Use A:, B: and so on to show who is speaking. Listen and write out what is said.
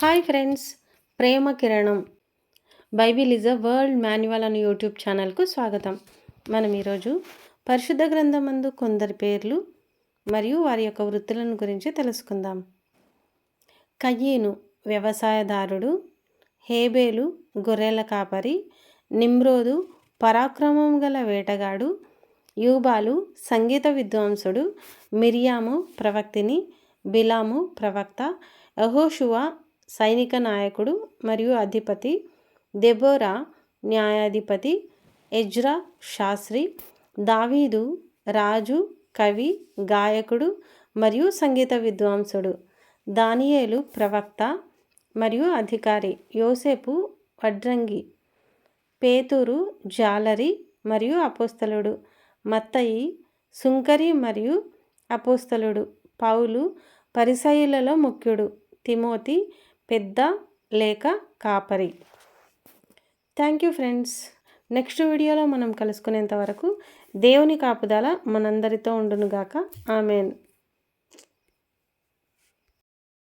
A: Hi friends ప్రేమ కిరణం Bible is a world manual అనే యూట్యూబ్ ఛానల్కు స్వాగతం మనం ఈరోజు పరిశుద్ధ గ్రంథమందు కొందరి పేర్లు మరియు వారి యొక్క వృత్తులను గురించి తెలుసుకుందాం కయ్యేను వ్యవసాయదారుడు హేబేలు గొర్రెల కాపరి నిమ్రోదు పరాక్రమం గల వేటగాడు యూబాలు సంగీత విద్వాంసుడు మిరియాము ప్రవక్తిని బిలాము ప్రవక్త యహోషువా సైనిక నాయకుడు మరియు అధిపతి దెబోరా న్యాయాధిపతి ఎజ్రా శాస్త్రి దావీదు రాజు కవి గాయకుడు మరియు సంగీత విద్వాంసుడు. దానియేలు ప్రవక్త మరియు అధికారి యోసేపు వడ్రంగి. పేతూరు జాలరి మరియు అపోస్తలుడు. మత్తయి సుంకరి మరియు అపోస్తలుడు. పౌలు పరిసయులలో ముఖ్యుడు. తిమోతి పెద్ద లేక కాపరి. Thank you friends. నెక్స్ట్ వీడియోలో మనం కలుసుకునేంత వరకు దేవుని కాపుదల మనందరితో ఉండునుగాక. ఆమెన్.